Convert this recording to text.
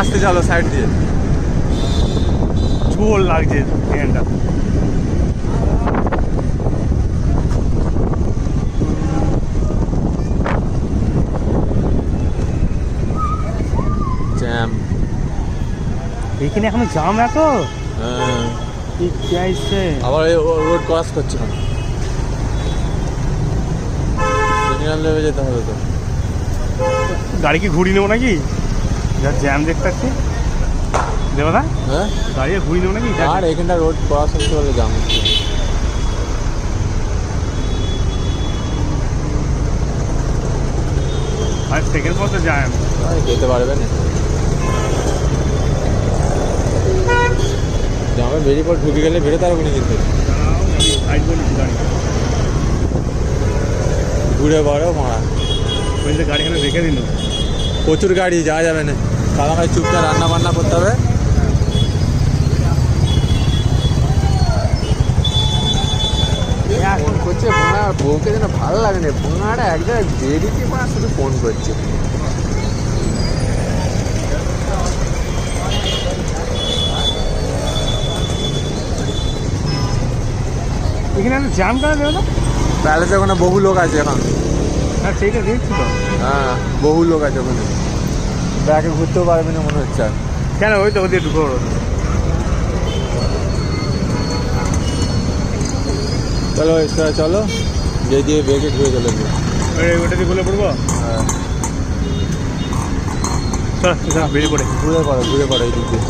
আসতে চলো সাইড দিয়ে। ঝোল লাগছে ট্রেনটা এখানে এখনও জাম এত আবার রোড ক্রস করছে না সিগন্যাল যেতে হবে তো। গাড়ি কি ঘুরিয়ে নেব নাকি? যা জ্যাম দেখতে পাচ্ছি। দেবো না? হ্যাঁ? গাড়ি ঘুরিয়ে নেব নাকি? আর এখানটা রোড ক্রস বলে জাম হচ্ছে। আর সেকেন্ড তো জ্যাম যেতে পারবে না। জামে বেরিয়ে পর ঢুকে গেলে বেরোতে পারবে না কিন্তু। ঘুরে বড় মারা। বলছে গাড়ি রেখে দিল প্রচুর গাড়ি, যাওয়া যাবে না। ভাই চুপচাপ রান্না বান্না করতে হবে। করছে বউকে যেন ভালো লাগে না। বোনাটা এক জায়গায় বেরিয়ে শুধু ফোন করছে। এখানে একটা জ্যাম করা দেবে না? প্যালেসে ওখানে বহু লোক আছে এখন। হ্যাঁ সেইটা দেখছি তো হ্যাঁ বহু লোক আছে ওখানে। ব্যাগে ঘুরতেও পারবে না মনে হচ্ছে কেন ওই তো ওদের ঢুকো চলো এসে চলো যে দিয়ে বেগে ঘুরে চলে ওটা দিয়ে বলে পড়ব? হ্যাঁ। চল চল, বেরিয়ে পড়ে। ঘুরে পড়ো ঘুরে পড়ো এই দিক দিয়ে।